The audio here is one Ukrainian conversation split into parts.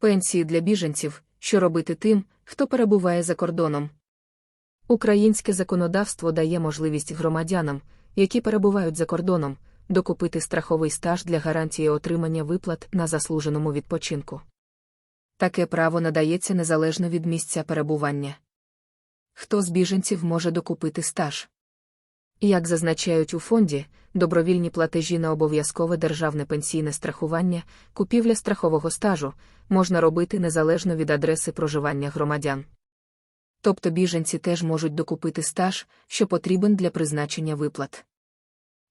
Пенсії для біженців, що робити тим, хто перебуває за кордоном. Українське законодавство дає можливість громадянам, які перебувають за кордоном, докупити страховий стаж для гарантії отримання виплат на заслуженому відпочинку. Таке право надається незалежно від місця перебування. Хто з біженців може докупити стаж? Як зазначають у фонді, добровільні платежі на обов'язкове державне пенсійне страхування, купівля страхового стажу можна робити незалежно від адреси проживання громадян. Тобто біженці теж можуть докупити стаж, що потрібен для призначення виплат.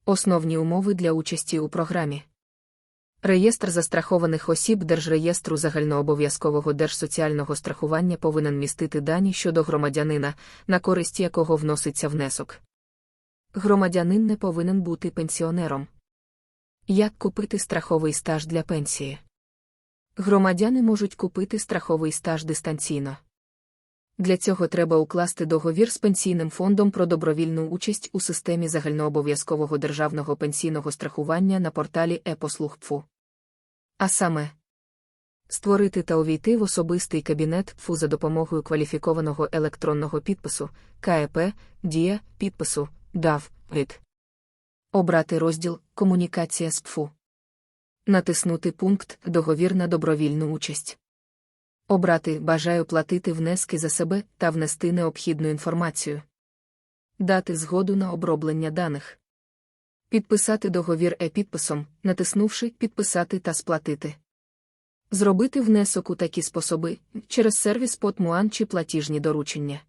Основні умови для участі у програмі. Реєстр застрахованих осіб Держреєстру загальнообов'язкового держсоціального страхування повинен містити дані щодо громадянина, на користь якого вноситься внесок. Громадянин не повинен бути пенсіонером. Як купити страховий стаж для пенсії? Громадяни можуть купити страховий стаж дистанційно. Для цього треба укласти договір з пенсійним фондом про добровільну участь у системі загальнообов'язкового державного пенсійного страхування на порталі e-послуг А саме створити та увійти в особистий кабінет ПФУ за допомогою кваліфікованого електронного підпису КЕП, Дія, підпису, ДАВ, ВИД. Обрати розділ Комунікація з ПФУ. Натиснути пункт Договір на добровільну участь. Обрати Бажаю платити внески за себе та внести необхідну інформацію. Дати згоду на оброблення даних. Підписати договір е-підписом, натиснувши Підписати та сплатити. Зробити внесок у такі способи через сервіс Потмуан чи платіжні доручення.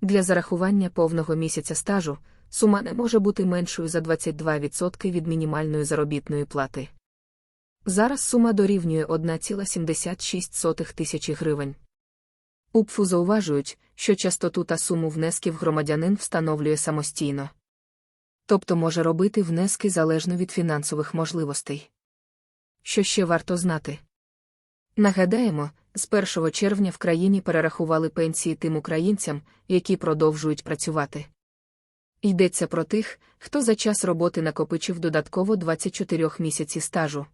Для зарахування повного місяця стажу сума не може бути меншою за 22% від мінімальної заробітної плати. Зараз сума дорівнює 1,76 тисячі гривень. УПФУ зауважують, що частоту та суму внесків громадянин встановлює самостійно. Тобто може робити внески залежно від фінансових можливостей. Що ще варто знати? Нагадаємо, з 1 червня в країні перерахували пенсії тим українцям, які продовжують працювати. Йдеться про тих, хто за час роботи накопичив додатково 24 місяці стажу.